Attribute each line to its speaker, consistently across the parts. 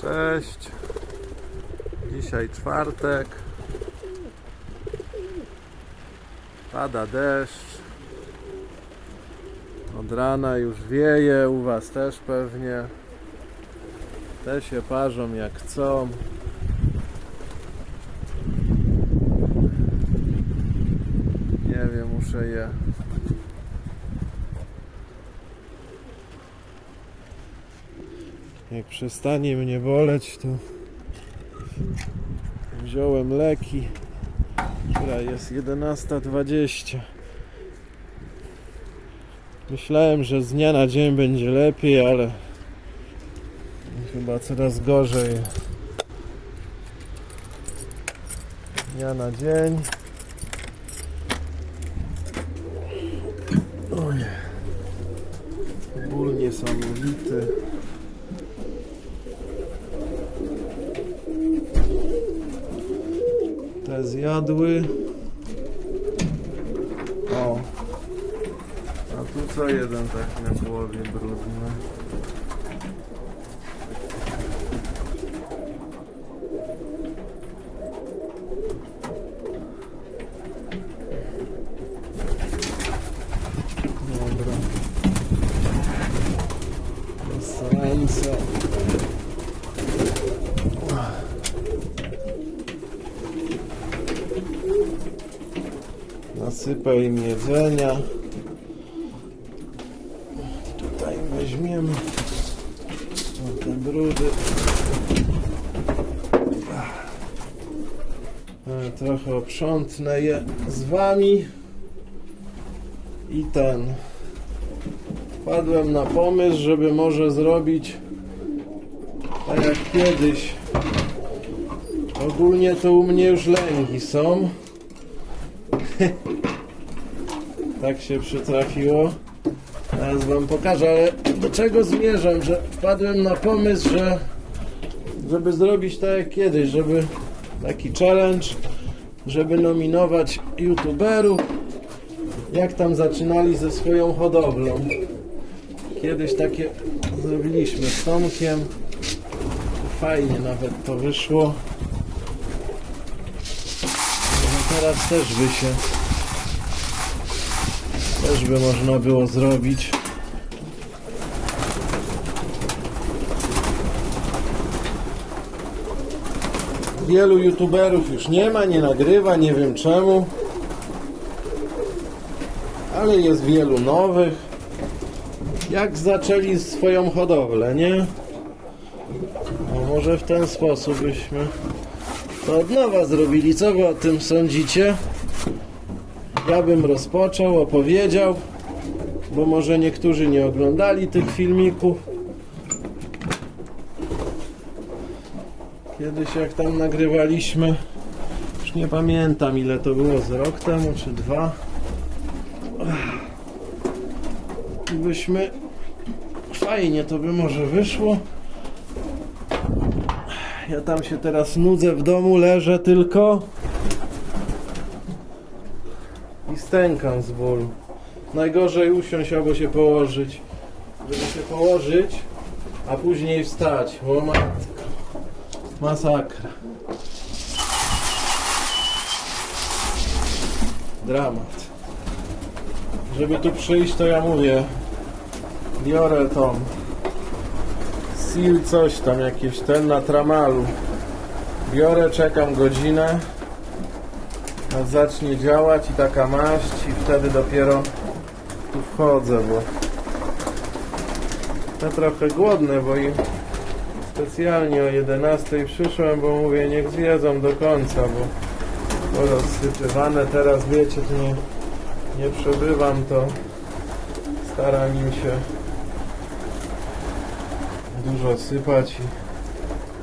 Speaker 1: Cześć. Dzisiaj czwartek. Pada deszcz. Od rana już wieje, u Was też pewnie. Te się parzą jak chcą. Nie wiem, muszę je Jak przestanie mnie boleć, to wziąłem leki. Która jest 11.20. Myślałem, że z dnia na dzień będzie lepiej, ale chyba coraz gorzej. Dnia na dzień. Oj. Ból niesamowity. Te zjadły. O. A tu co jeden tak na głowie brudny. Dobra. Ręce. Nasypę im jedzenia. Tutaj weźmiemy te brudy. Trochę oprzątnę je z wami. I ten. Wpadłem na pomysł, żeby może zrobić tak jak kiedyś. Ogólnie to u mnie już lęgi są. Tak się przytrafiło. Teraz wam pokażę, ale do czego zmierzam, że wpadłem na pomysł, że żeby zrobić tak jak kiedyś, żeby taki challenge, żeby nominować youtuberów, jak tam zaczynali ze swoją hodowlą. Kiedyś takie zrobiliśmy z Tomkiem. Fajnie nawet to wyszło. No teraz też by się też by można było zrobić. Wielu youtuberów już nie ma, nie nagrywa, nie wiem czemu. Ale jest wielu nowych. Jak zaczęli swoją hodowlę, nie? No może w ten sposób byśmy to od nowa zrobili. Co wy o tym sądzicie? Ja bym rozpoczął, opowiedział, bo może niektórzy nie oglądali tych filmików. Kiedyś jak tam nagrywaliśmy, już nie pamiętam ile to było, z rok temu czy dwa. I byśmy fajnie to by może wyszło. Ja tam się teraz nudzę w domu, leżę tylko i stękam z bólu. Najgorzej usiąść albo się położyć. Żeby się położyć, a później wstać. O matko. Masakra. Dramat. Żeby tu przyjść, to ja mówię. Biorę tą Seal coś tam, jakieś ten na tramalu. Biorę, czekam godzinę. Zacznie działać i taka maść i wtedy dopiero tu wchodzę, bo ja trochę głodny, bo im specjalnie o 11 przyszłem, bo mówię niech zjedzą do końca, bo, rozsypywane teraz wiecie, tu nie, nie przebywam, to staram im się dużo sypać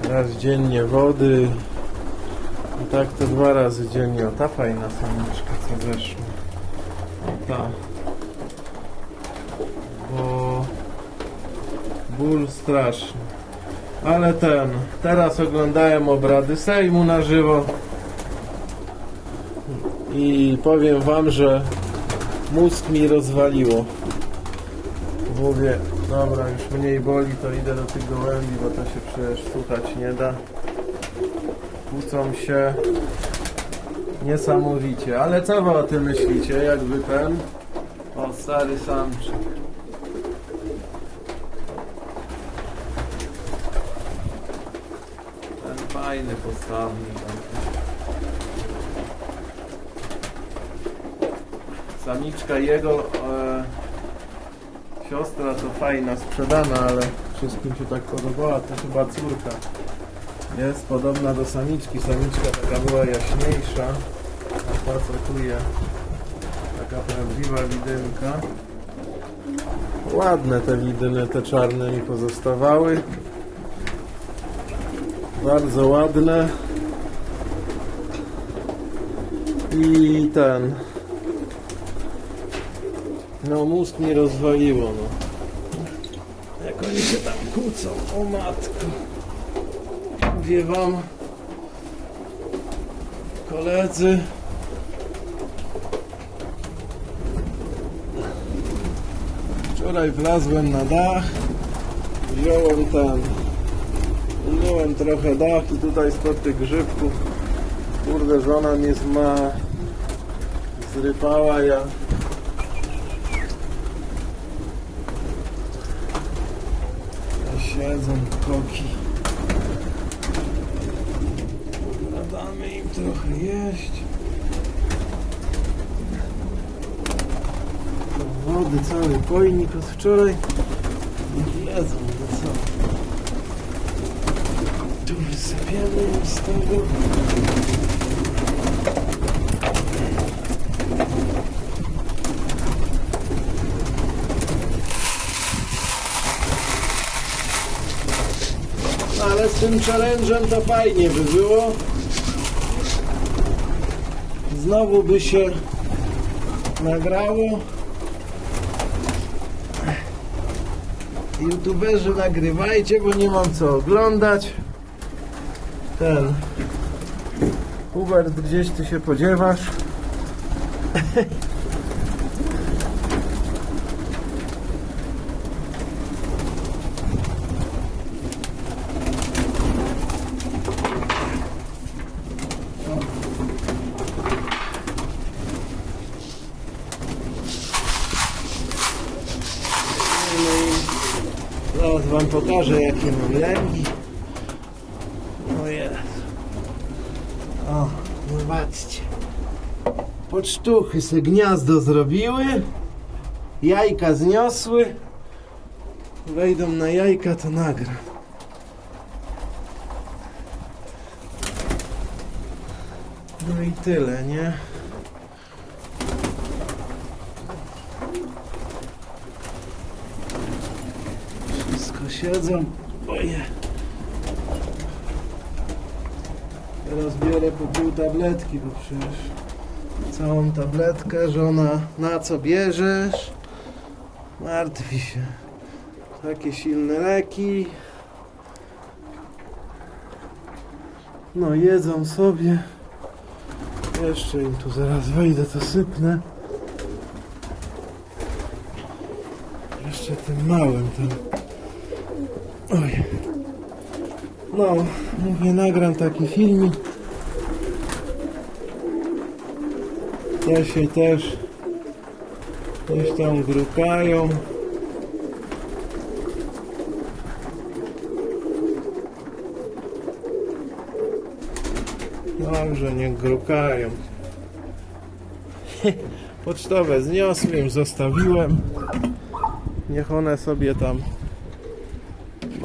Speaker 1: i raz dziennie wody i tak to dwa razy dziennie. O ta fajna samiczka co weszła. Ta. Bo ból straszny. Ale ten, teraz oglądałem obrady Sejmu na żywo i powiem wam, że mózg mi rozwaliło. Mówię, Dobra, już mniej boli, to idę do tych gołębi, bo to się przecież słuchać nie da. Kłócą się niesamowicie. Ale co wy o tym myślicie? Jakby ten? O, stary samczyk. Ten fajny, postawny. taki. Samiczka jego e, siostra to fajna, sprzedana, ale wszystkim się tak podobała, to chyba córka. Jest podobna do samiczki, samiczka taka była jaśniejsza, a ta taka prawdziwa widynka. Ładne te widyny, te czarne mi pozostawały. Bardzo ładne. I ten. No mózg mi rozwaliło, no. Jak oni się tam kłócą, o matko. Mówię wam, koledzy. Wczoraj wlazłem na dach, wziąłem ten, wziąłem trochę dach i tutaj spod tych grzybków, kurde, żona mnie zma, zrypała, Ja siedzą koki. Dobra, Damy im trochę jeść. Wody cały pojnik od wczoraj. Niech jedzą, to co? Tu wysypiemy z tego. No, ale z tym challenge'em to fajnie by było. Znowu by się nagrało. YouTuberzy nagrywajcie, bo nie mam co oglądać. Ten. Hubert, gdzieś ty się podziewasz? No i zaraz wam pokażę jakie mam lęgi. O jest. O, zobaczcie. Pocztuchy se gniazdo zrobiły. Jajka zniosły. Wejdą na jajka, to nagram. No i tyle, nie? Wszystko siedzą. Oje. Teraz biorę po pół tabletki, bo przecież całą tabletkę żona na co bierzesz? Martwi się. Takie silne leki. No jedzą sobie. Jeszcze im tu zaraz wejdę, to sypnę. Jeszcze tym małym tam. Oj. No, mówię, nagram taki filmik. Te się też gdzieś tam grukają. Dobrze, niech grukają. Pocztowe zniosłem, zostawiłem. Niech one sobie tam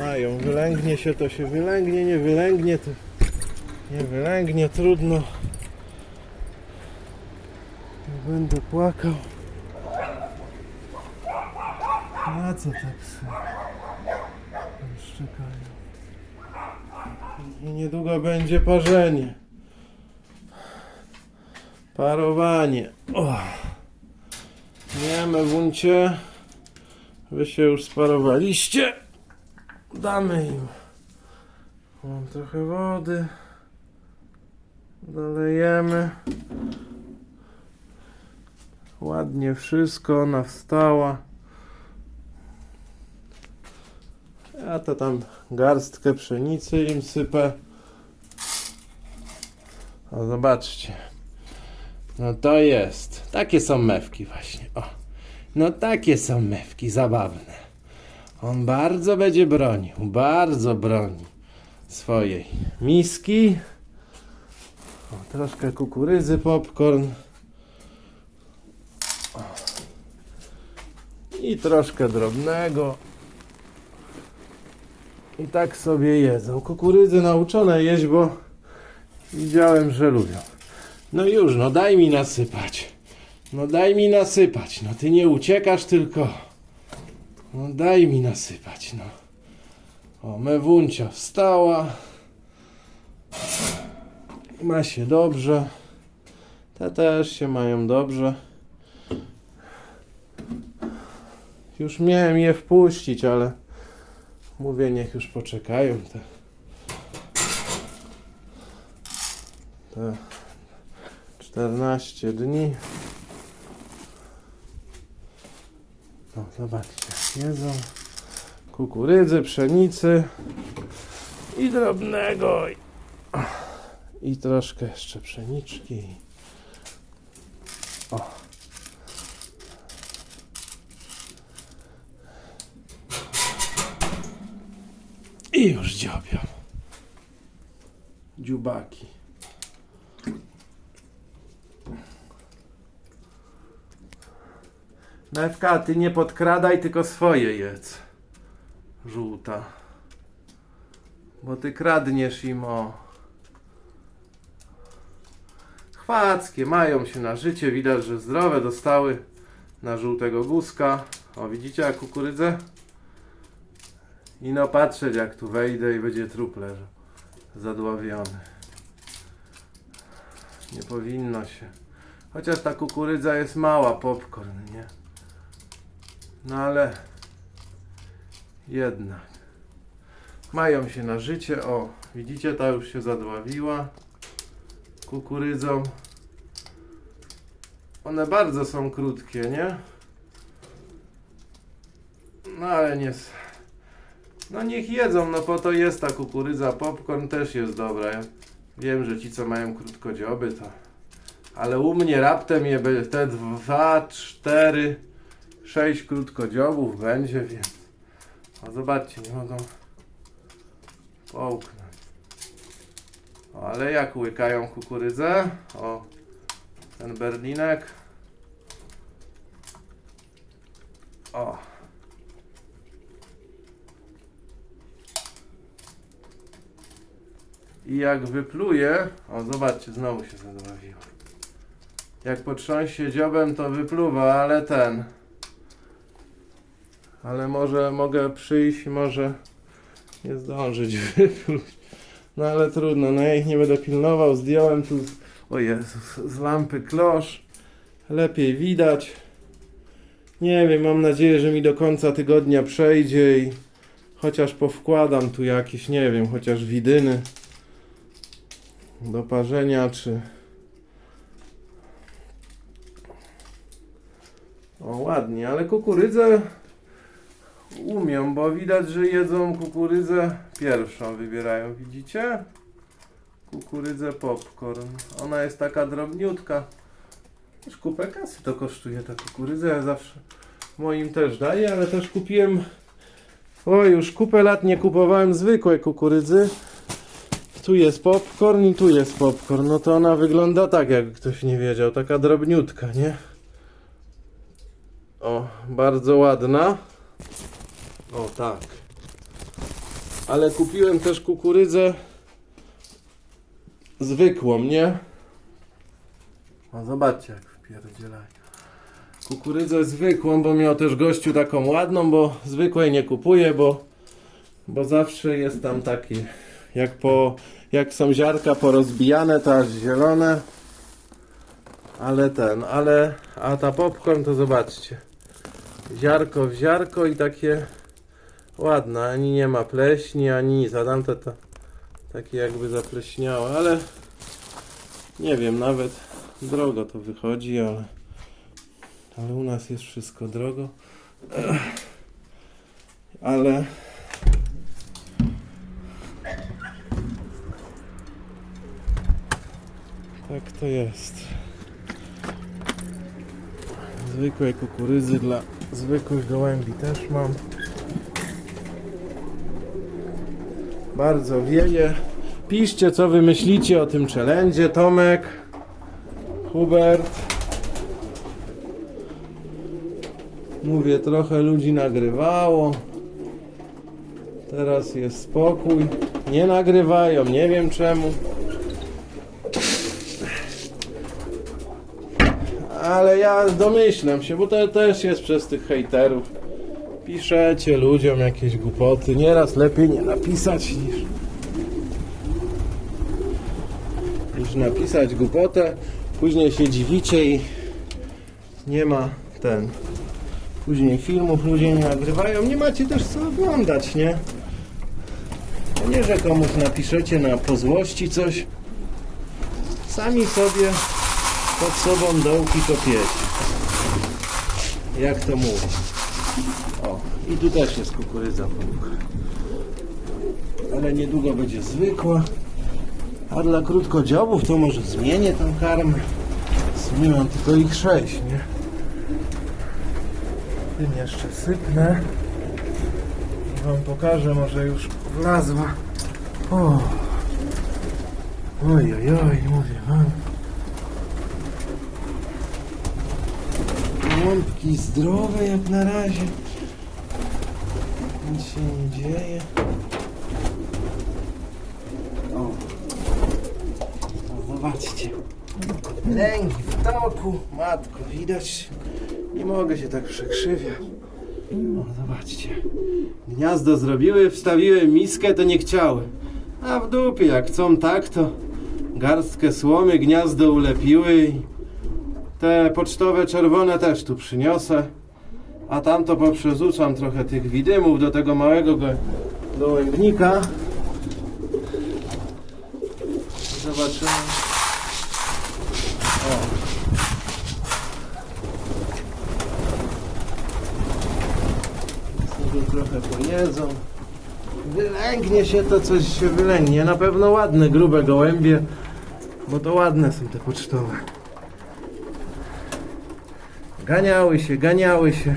Speaker 1: mają. Wylęgnie się to się wylęgnie, nie wylęgnie to nie wylęgnie, trudno. Nie będę płakał. A co tak? Tam szczekają. I niedługo będzie parzenie. Parowanie. O. Nie, mewuncie. Wy się już sparowaliście. Damy im. Mam trochę wody. Dolejemy. Ładnie wszystko, ona wstała. Ja to tam garstkę pszenicy im sypę. O, zobaczcie. No to jest. Takie są mewki właśnie. O. No takie są mewki, zabawne. On bardzo będzie bronił, bardzo broni swojej miski. O, troszkę kukurydzy, popcorn. I troszkę drobnego. I tak sobie jedzą. Kukurydzy nauczone jeść, bo widziałem, że lubią. No już, no daj mi nasypać. No daj mi nasypać. No ty nie uciekasz, tylko. No daj mi nasypać, no. O, mewuncia wstała. Ma się dobrze. Te też się mają dobrze. Już miałem je wpuścić, ale mówię, niech już poczekają te. Te 14 dni. No, zobaczcie, jedzą kukurydzy, pszenicy i drobnego i, troszkę jeszcze pszeniczki. O. I już dziobią. Dziubaki. Mewka, ty nie podkradaj, tylko swoje jedz. Żółta. Bo ty kradniesz im o. Chwackie, mają się na życie, widać, że zdrowe dostały na żółtego guzka. O, widzicie jak kukurydzę? I no patrzeć jak tu wejdę i będzie trup leżał. Zadławiony. Nie powinno się. Chociaż ta kukurydza jest mała, popcorn, nie? No ale jednak. Mają się na życie. O, widzicie, ta już się zadławiła kukurydzą. One bardzo są krótkie, nie? No ale nie. No niech jedzą, no po to jest ta kukurydza. Popcorn też jest dobra. Ja wiem, że ci co mają krótkodzioby to. Ale u mnie raptem je te dwa, cztery, sześć krótkodziobów będzie, więc. O, zobaczcie, nie mogą połknąć. O, ale jak łykają kukurydzę? O, ten berlinek. O. I jak wypluje, o zobaczcie, znowu się zadławiło. Jak potrząsie dziobem, to wypluwa, ale ten. Ale może mogę przyjść, może nie zdążyć wypluć. No ale trudno, no ja ich nie będę pilnował. Zdjąłem tu, o Jezus, z lampy klosz. Lepiej widać. Nie wiem, mam nadzieję, że mi do końca tygodnia przejdzie i chociaż powkładam tu jakieś, nie wiem, chociaż widyny do parzenia, czy... O, ładnie, ale kukurydzę umią, bo widać, że jedzą kukurydzę pierwszą, wybierają, widzicie? Kukurydzę popcorn. Ona jest taka drobniutka. Już kupę kasy to kosztuje ta kukurydza, ja zawsze moim też daję, ale też kupiłem o, już kupę lat nie kupowałem zwykłej kukurydzy. Tu jest popcorn i tu jest popcorn. No to ona wygląda tak, jak ktoś nie wiedział. Taka drobniutka, nie? O, bardzo ładna. O, tak. Ale kupiłem też kukurydzę zwykłą, nie? O, zobaczcie jak wpierdzielają. Kukurydzę zwykłą, bo miał też gościu taką ładną, bo zwykłej nie kupuję, bo, bo zawsze jest tam taki, jak po, jak są ziarka porozbijane, to aż zielone. Ale ten, ale, a ta popcorn to zobaczcie. Ziarko w ziarko i takie Ładna, ani nie ma pleśni, ani nic. Adamta to takie jakby zapleśniała, ale nie wiem, nawet drogo to wychodzi, ale, ale u nas jest wszystko drogo. Ale tak to jest. Zwykłe kukurydzy dla zwykłych gołębi też mam. Bardzo wieje. Piszcie co wy myślicie o tym challenge. Tomek, Hubert. Mówię, trochę ludzi nagrywało. Teraz jest spokój. Nie nagrywają, nie wiem czemu. Ale ja domyślam się, bo to też jest przez tych hejterów. Piszecie ludziom jakieś głupoty. Nieraz lepiej nie napisać niż, niż napisać głupotę. Później się dziwicie i nie ma ten. Później filmów ludzie nie nagrywają. Nie macie też co oglądać, nie? To nie, że komuś napiszecie na pozłości coś. Sami sobie pod sobą dołki kopiecie. Jak to mówię. O, i tu też jest kukurydza pomógł. Ale niedługo będzie zwykła. A dla krótkodziobów to może zmienię tą karmę. W mam tylko ich sześć, nie? Tym jeszcze sypnę. I wam pokażę, może już wlazła. O. Oj, oj, oj, mówię wam. Łąbki zdrowe jak na razie. Nic się nie dzieje. O. o zobaczcie. Lęgi w toku. Matko, widać. Nie mogę się tak przekrzywiać. O, zobaczcie. Gniazdo zrobiły, wstawiły miskę, to nie chciały. A w dupie, jak chcą tak, to garstkę słomy, gniazdo ulepiły i te pocztowe czerwone też tu przyniosę. A tamto poprzezuczam trochę tych widymów do tego małego go- gołębnika. Zobaczymy. O. Sobie trochę pojedzą. Wylęgnie się to, coś się wylęgnie. Na pewno ładne, grube gołębie, bo to ładne są te pocztowe. Ganiały się, ganiały się.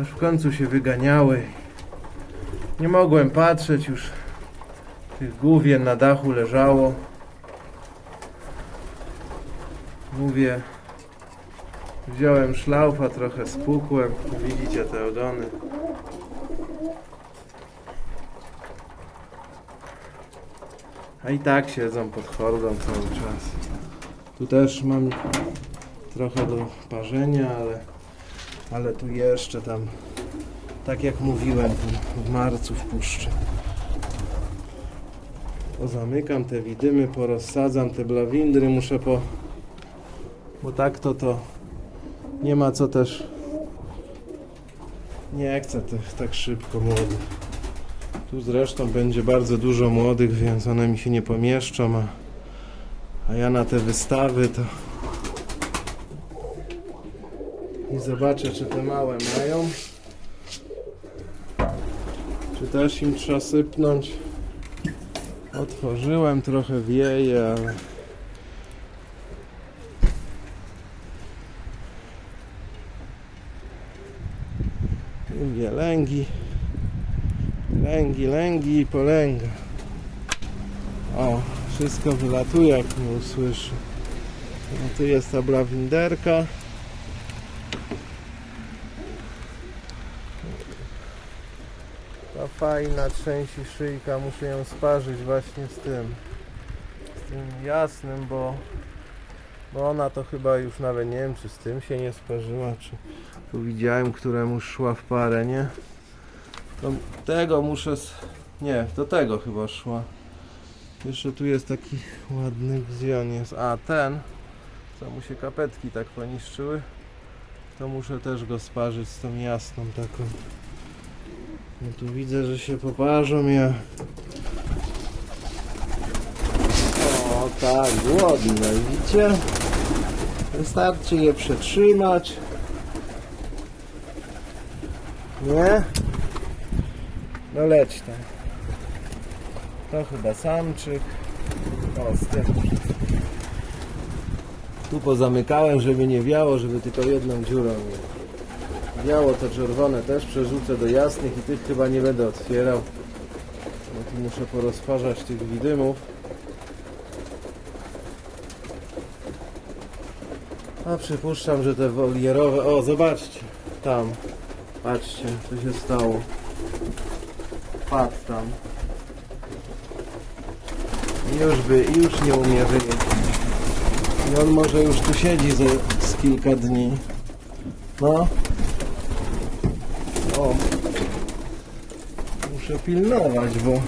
Speaker 1: Aż w końcu się wyganiały. Nie mogłem patrzeć już. Tych główien na dachu leżało. Mówię. Wziąłem szlaufa, trochę spukłem. Widzicie te ogony. A i tak siedzą pod hordą cały czas. Tu też mam trochę do parzenia, ale, ale tu jeszcze tam, tak jak mówiłem, w marcu wpuszczę. Pozamykam te widymy, porozsadzam te blawindry, muszę po... Bo tak to to nie ma co też... Nie chcę tych tak szybko młodych. Tu zresztą będzie bardzo dużo młodych, więc one mi się nie pomieszczą, a, a ja na te wystawy to... I zobaczę, czy te małe mają. Czy też im trzeba sypnąć. Otworzyłem, trochę wieje, ale... Mówię, lęgi. Lęgi, lęgi i polęga. O, wszystko wylatuje, jak mnie usłyszy. No tu jest ta blawinderka. Fajna trzęsi szyjka, muszę ją sparzyć właśnie z tym. Z tym jasnym, bo, bo ona to chyba już nawet nie wiem, czy z tym się nie sparzyła, czy tu widziałem, któremu szła w parę, nie? To tego muszę. Nie, do tego chyba szła. Jeszcze tu jest taki ładny wzjon jest. A ten, co mu się kapetki tak poniszczyły, to muszę też go sparzyć z tą jasną taką. No tu widzę, że się poparzą ja. O tak, głodne, widzicie? Wystarczy je przetrzymać. Nie? No leć tam. To chyba samczyk. O. Tu pozamykałem, żeby nie wiało, żeby tylko jedną dziurą. Biało to czerwone też przerzucę do jasnych i tych chyba nie będę otwierał. Bo tu muszę porozparzać tych widymów. A przypuszczam, że te wolierowe... O, zobaczcie. Tam. Patrzcie, co się stało. Padł tam. Już by, już nie umie wyjechać. I on może już tu siedzi ze, z kilka dni. No. O. Pilnować, bo...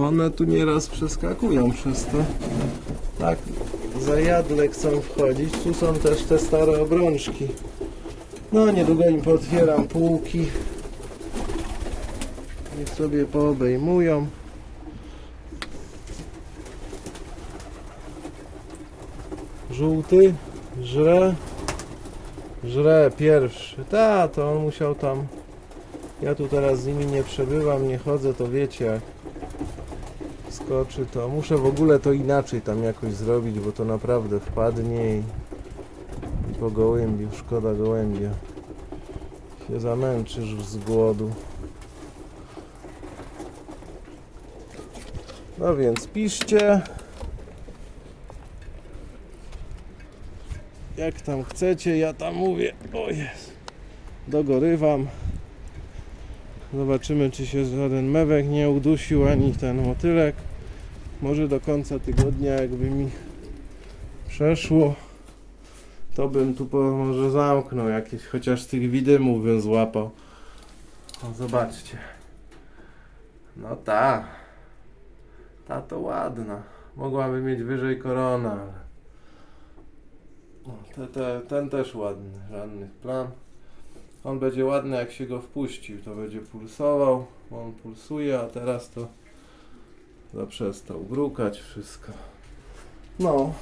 Speaker 1: One tu nieraz przeskakują przez to. Tak, zajadle chcą wchodzić. Tu są też te stare obrączki. No, niedługo im pootwieram półki. Niech sobie poobejmują. Żółty żre. Żre pierwszy. Ta, to on musiał tam. Ja tu teraz z nimi nie przebywam, nie chodzę, to wiecie jak skoczy to. Muszę w ogóle to inaczej tam jakoś zrobić, bo to naprawdę wpadnie i, i po gołębiu. Szkoda gołębia. Się zamęczysz z głodu. No więc piszcie. Jak tam chcecie, ja tam mówię. O jest. Dogorywam. Zobaczymy, czy się żaden mewek nie udusił, ani ten motylek. Może do końca tygodnia, jakby mi przeszło, to bym tu może zamknął jakieś, chociaż z tych widymów bym złapał. O, zobaczcie. No ta. Ta to ładna. Mogłaby mieć wyżej korona, ale... No, te, te, ten też ładny, żadnych plam. On będzie ładny jak się go wpuścił, to będzie pulsował, bo on pulsuje, a teraz to zaprzestał brukać wszystko. No,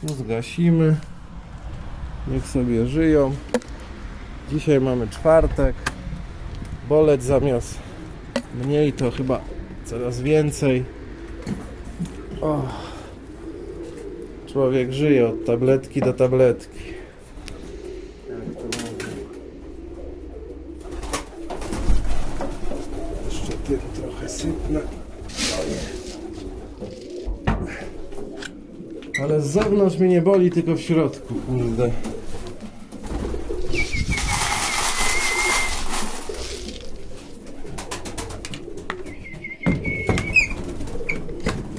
Speaker 1: tu zgasimy. Niech sobie żyją. Dzisiaj mamy czwartek. Boleć zamiast mniej to chyba coraz więcej. Człowiek żyje od tabletki do tabletki. Jak to mówię. Jeszcze tym sypnę. Ale z zewnątrz mnie nie boli, tylko w środku, kurde.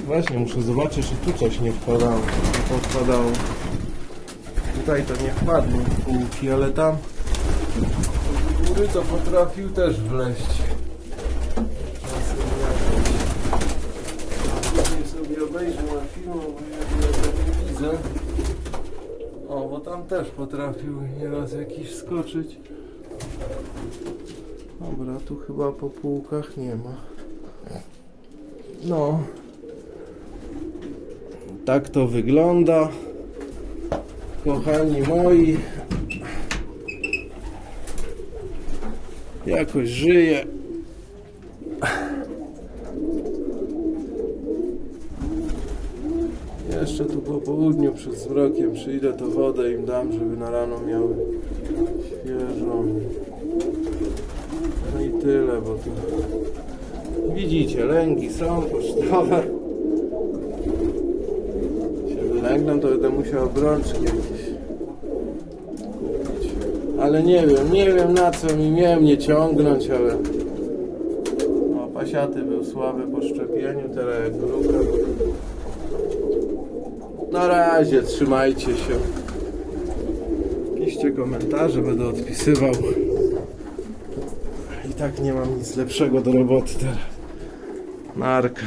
Speaker 1: Właśnie, muszę zobaczyć, czy tu coś nie wpadało. Nie podpadało. Tutaj to nie wpadło w półki, ale tam góry to potrafił też wleść. Czasem sobie obejrzę na filmu, bo ja tego nie widzę. O, bo tam też potrafił nieraz jakiś skoczyć. Dobra, tu chyba po półkach nie ma. No. Tak to wygląda. Kochani moi. Jakoś żyję. Jeszcze tu po południu przed zmrokiem przyjdę, to wodę im dam, żeby na rano miały świeżą. No i tyle, bo tu widzicie, lęgi są pocztowe. się wylęgną, to będę musiał obrączki jakieś kupić. Ale nie wiem, nie wiem na co mi miałem nie ciągnąć, ale... O, pasiaty był słaby po szczepieniu, teraz jak gruka. Na razie, trzymajcie się. Piszcie komentarze, będę odpisywał. I tak nie mam nic lepszego do roboty teraz. Narka.